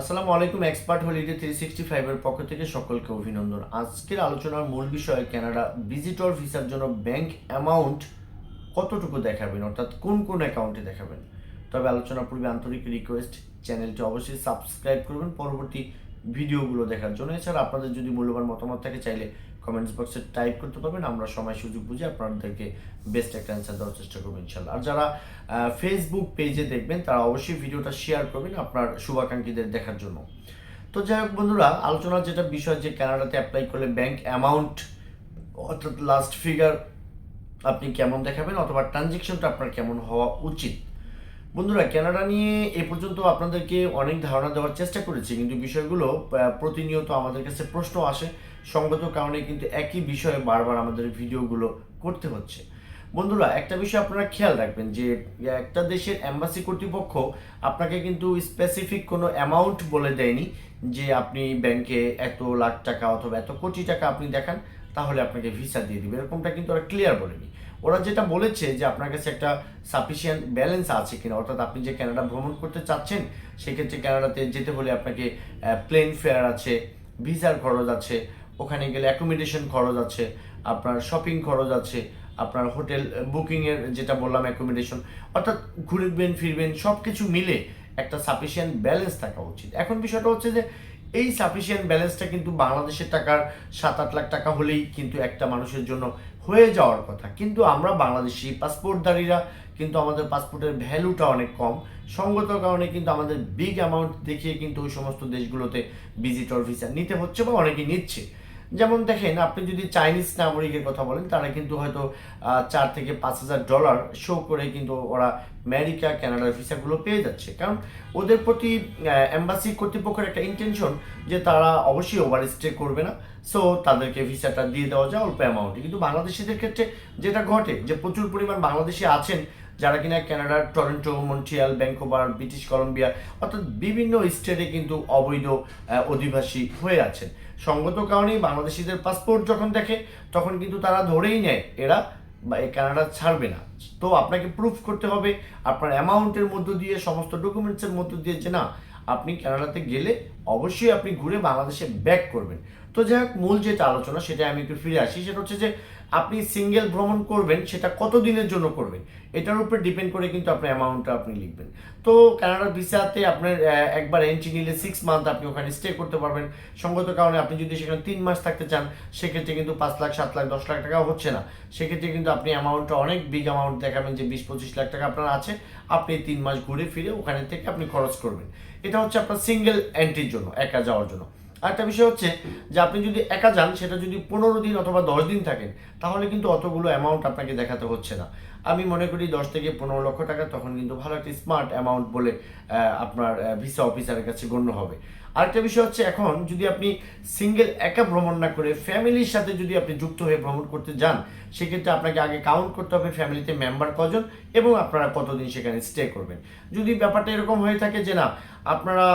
আসসালামু আলাইকুম, expert holiday three sixty ফাইভের পক্ষ থেকে সকলকে অভিনন্দন। আজকের আলোচনার মূল বিষয় ক্যানাডা ভিজিটর ভিসার জন্য ব্যাংক অ্যামাউন্ট কতটুকু দেখাবেন, অর্থাৎ কোন কোন অ্যাকাউন্টে দেখাবেন? তবে আলোচনার পূর্বে আন্তরিক রিকোয়েস্ট চ্যানেলটি অবশ্যই সাবস্ক্রাইব করবেন। পরবর্তী ভিডিওগুলো দেখার জন্য। এছাড়া আপনাদের যদি মূল্যবান মতামত থাকে, চাইলে কমেন্টস বক্সে টাইপ করতে পারবেন, আমরা সময় সুযোগ বুঝে আপনাদেরকে বেস্ট একটা অ্যান্সার দেওয়ার চেষ্টা করব ইনশাল্লাহ। আর যারা ফেসবুক পেজে দেখবেন, তারা অবশ্যই ভিডিওটা শেয়ার করবেন আপনার শুভাকাঙ্ক্ষীদের দেখার জন্য। তো যাই হোক বন্ধুরা আলোচনার যেটা বিষয় যে কানাডাতে অ্যাপ্লাই করলে ব্যাংক অ্যামাউন্ট অর্থাৎ লাস্ট ফিগার আপনি কেমন দেখাবেন অথবা ট্রানজেকশনটা আপনার কেমন হওয়া উচিত বন্ধুরা, কানাডা নিয়ে এ পর্যন্ত আপনাদেরকে অনেক ধারণা দেওয়ার চেষ্টা করেছি, কিন্তু বিষয়গুলো প্রতিনিয়ত আমাদের কাছে প্রশ্ন আসে। সঙ্গত কারণে কিন্তু একই বিষয়ে বারবার আমাদের ভিডিওগুলো করতে হচ্ছে। বন্ধুরা, একটা বিষয় আপনারা খেয়াল রাখবেন যে, একটা দেশের অ্যাম্বাসি কর্তৃপক্ষ আপনাকে কিন্তু স্পেসিফিক কোনো অ্যামাউন্ট বলে দেয়নি যে আপনি ব্যাংকে এত লাখ টাকা অথবা এত কোটি টাকা আপনি দেখান, তাহলে আপনাকে ভিসা দিয়ে দিবে। এরকমটা কিন্তু ওরা ক্লিয়ার বলেনি। ওরা যেটা বলেছে যে আপনার কাছে একটা সাফিসিয়েন্ট ব্যালেন্স আছে কিনা, অর্থাৎ আপনি যে কানাডা ভ্রমণ করতে চাচ্ছেন, সেক্ষেত্রে কানাডাতে যেতে হলে আপনাকে প্লেন ফেয়ার আছে ভিসার খরচ আছে, ওখানে গেলে অ্যাকোমোডেশন খরচ আছে, আপনার শপিং খরচ আছে, আপনার হোটেল বুকিংয়ের যেটা বললাম অ্যাকোমোডেশন অর্থাৎ ঘুরবেন, ফিরবেন সব কিছু মিলে একটা সাফিসিয়েন্ট ব্যালেন্স থাকা উচিত। এখন বিষয়টা হচ্ছে যে, এই সাফিসিয়েন্ট ব্যালেন্সটা কিন্তু বাংলাদেশের টাকার সাত আট লাখ টাকা হলেই কিন্তু একটা মানুষের জন্য হয়ে যাওয়ার কথা। কিন্তু আমরা বাংলাদেশি পাসপোর্টধারীরা কিন্তু আমাদের পাসপোর্টের ভ্যালুটা অনেক কম। সঙ্গত কারণে কিন্তু আমাদের বিগ অ্যামাউন্ট দেখিয়ে কিন্তু ওই সমস্ত দেশগুলোতে ভিজিটর ভিসা নিতে হচ্ছে বা অনেকেই নিচ্ছে। যেমন দেখেন, আপনি যদি চাইনিজ নাগরিকের কথা বলেন, তারা কিন্তু হয়তো চার থেকে পাঁচ হাজার ডলার শো করে কিন্তু ওরা আমেরিকা কানাডার ভিসাগুলো পেয়ে যাচ্ছে। কারণ ওদের প্রতি অ্যাম্বাসি কর্তৃপক্ষের একটা ইন্টেনশন যে তারা অবশ্যই ওভার স্টে করবে না। সো তাদেরকে ভিসাটা দিয়ে দেওয়া যায় অল্প অ্যামাউন্টে কিন্তু বাংলাদেশিদের ক্ষেত্রে যেটা ঘটে, যে প্রচুর পরিমাণ বাংলাদেশি আছেন যারা কিনা কানাডার Toronto Montreal Vancouver British Columbia অর্থাৎ বিভিন্ন স্টেটে কিন্তু অবৈধ অধিবাসী হয়ে আছেন। সঙ্গত কারণেই বাংলাদেশিদের পাসপোর্ট যখন দেখে, তখন কিন্তু তারা ধরেই নেয়, এরা কানাডা ছাড়বে না। তো আপনাকে প্রুফ করতে হবে, আপনার অ্যামাউন্টের মধ্য দিয়ে, সমস্ত ডকুমেন্টসের মধ্য দিয়ে যে না, আপনি কানাডাতে গেলে অবশ্যই আপনি ঘুরে বাংলাদেশে ব্যাক করবেন। তো যাই হোক, মূল যেটা আলোচনা সেটা আমি একটু ফিরে আসি। সেটা হচ্ছে যে, আপনি সিঙ্গেল ভ্রমণ করবেন, সেটা কত দিনের জন্য করবেন? এটার উপর ডিপেন্ড করে কিন্তু আপনার অ্যামাউন্টটা আপনি লিখবেন। তো কানাডার ভিসাতে আপনার একবার এন্ট্রি নিলে সিক্স মান্থ আপনি ওখানে স্টে করতে পারবেন। সঙ্গত কারণে আপনি যদি সেখানে তিন মাস থাকতে চান, সেক্ষেত্রে কিন্তু পাঁচ লাখ, সাত লাখ, দশ লাখ টাকাও হচ্ছে না। সেক্ষেত্রে কিন্তু আপনি অ্যামাউন্টটা অনেক বিগ অ্যামাউন্ট দেখাবেন যে বিশ, পঁচিশ লাখ টাকা আপনার আছে। আপনি তিন মাস ঘুরে ফিরে ওখানে থেকে আপনি খরচ করবেন। এটা হচ্ছে আপনার সিঙ্গেল এন্ট্রির জন্য, একা যাওয়ার জন্য। আরেকটা বিষয় হচ্ছে যে আপনি যদি একা যান, সেটা যদি পনেরো দিন অথবা দশ দিন থাকেন, তাহলে কিন্তু অতগুলো অ্যামাউন্ট আপনাকে দেখাতে হচ্ছে না। আমি মনে করি দশ থেকে পনেরো লক্ষ টাকা, তখন কিন্তু ভালো একটা স্মার্ট অ্যামাউন্ট বলে আপনার ভিসা অফিসারের কাছে গণ্য হবে। আরেকটা বিষয় হচ্ছে এখন যদি আপনি সিঙ্গেল একা ভ্রমণ না করে ফ্যামিলির সাথে যদি আপনি যুক্ত হয়ে ভ্রমণ করতে যান, সেক্ষেত্রে আপনাকে আগে কাউন্ট করতে হবে ফ্যামিলিতে মেম্বার কজন এবং আপনারা কতদিন সেখানে স্টে করবেন। যদি ব্যাপারটা এরকম হয়ে থাকে যে না, আপনারা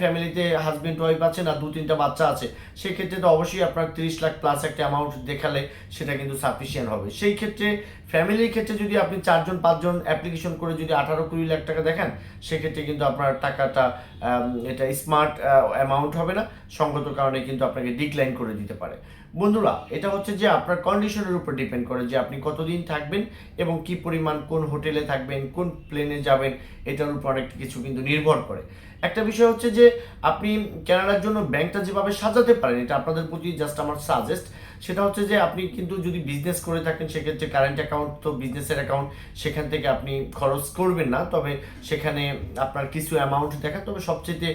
ফ্যামিলিতে হাজবেন্ড ওয়াইফ আছে না দু তিনটা বাচ্চা আছে, সেক্ষেত্রে তো অবশ্যই আপনার তিরিশ লাখ প্লাস একটা অ্যামাউন্ট দেখালে সেটা কিন্তু সাফিসিয়েন্ট হবে। সেই ক্ষেত্রে ফ্যামিলির ক্ষেত্রে যদি আপনি চারজন, পাঁচজন অ্যাপ্লিকেশন করে যদি আঠারো কুড়ি লাখ টাকা দেখান, সেক্ষেত্রে কিন্তু আপনার টাকাটা এটা স্মার্ট অ্যামাউন্ট হবে না, সঙ্গত কারণে কিন্তু আপনাকে ডিক্লাইন করে দিতে পারে। বন্ধুরা, এটা হচ্ছে যে আপনার কন্ডিশনের উপর ডিপেন্ড করে যে আপনি কতদিন থাকবেন এবং কি পরিমাণ কোন হোটেলে থাকবেন, কোন প্লেনে যাবেন, এটার উপর অনেক কিছু কিন্তু নির্ভর করে। একটা বিষয় হচ্ছে যে আপনি কেনার জন্য ব্যাংকটা যেভাবে সাজাতে পারেন, এটা আপনাদের প্রতি জাস্ট আমার সাজেস্ট সেটা হচ্ছে যে আপনি কিন্তু যদি বিজনেস করে থাকেন, সেক্ষেত্রে কারেন্ট অ্যাকাউন্ট তো বিজনেসের অ্যাকাউন্ট সেখান থেকে আপনি খরচ করবেন না। তবে সেখানে আপনার কিছু অ্যামাউন্ট দেখা, তবে সবচেয়ে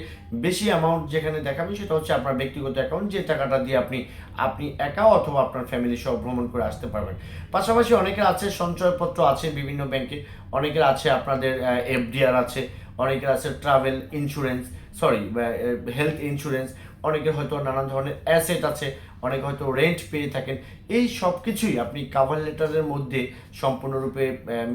বেশি অ্যামাউন্ট যেখানে দেখাবে সেটা হচ্ছে আপনার ব্যক্তিগত অ্যাকাউন্ট যে টাকাটা দিয়ে আপনি আপনি একা অথবা আপনার ফ্যামিলি সহ ভ্রমণ করে আসতে পারবেন। পাশাপাশি অনেকের আছে, সঞ্চয়পত্র আছে বিভিন্ন ব্যাংকে অনেকের আছে আপনাদের এফডিআর আছে, অনেকের আছে travel insurance sorry health insurance অনেকের হয়তো নানান ধরনের অ্যাসেট আছে। অনেকে হয়তো রেন্ট পেয়ে থাকেন। এই সব কিছুই আপনি কাভার লেটারের মধ্যে সম্পূর্ণরূপে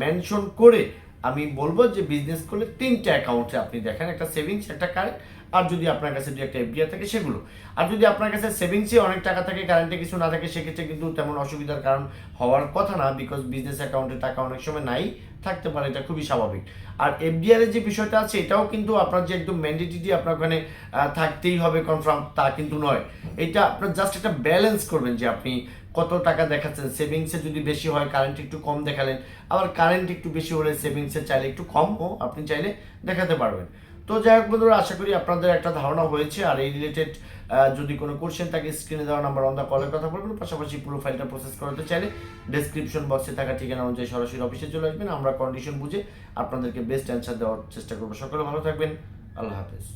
মেনশন করে আমি বলব যে বিজনেস করলে তিনটে অ্যাকাউন্টে আপনি দেখেন, একটা সেভিংস একটা কারেন্ট আর যদি আপনার কাছে দু একটা এফডিআর থাকে সেগুলো। আর যদি আপনার কাছে সেভিংসে অনেক টাকা থাকে কারেন্টে কিছু না থাকে, সেক্ষেত্রে কিন্তু তেমন অসুবিধার কারণ হওয়ার কথা না বিকজ বিজনেস অ্যাকাউন্টে টাকা অনেক সময় নাই। থাকতে পারে, এটা খুবই স্বাভাবিক। আর এফডিআর এর যে বিষয়টা আছে, এটাও কিন্তু আপনার যে একদম ম্যান্ডেটিটি আপনার ওখানে থাকতেই হবে কনফার্ম তা কিন্তু নয়। এটা আপনার জাস্ট একটা ব্যালেন্স করবেন যে আপনি কত টাকা দেখাচ্ছেন। সেভিংসে যদি বেশি হয় কারেন্ট একটু কম দেখালেন, আবার কারেন্ট একটু বেশি হলে সেভিংসে চাইলে একটু কম ও আপনি চাইলে দেখাতে পারবেন। তো যাই হোক বন্ধুরা, আশা করি আপনাদের একটা ধারণা হয়েছে। আর এই রিলেটেড যদি কোনো কোশ্চেন থাকে স্ক্রিনে দেওয়া নাম্বার অন দ্য কলের কথা বলবেন। পাশাপাশি পুরো ফাইলটা প্রসেস করাতে চাইলে ডেসক্রিপশন বক্সে থাকা ঠিকানা অনুযায়ী সরাসরি অফিসে চলে আসবেন। আমরা কন্ডিশন বুঝে আপনাদেরকে বেস্ট অ্যান্সার দেওয়ার চেষ্টা করব। সকলে ভালো থাকবেন। আল্লাহ হাফেজ।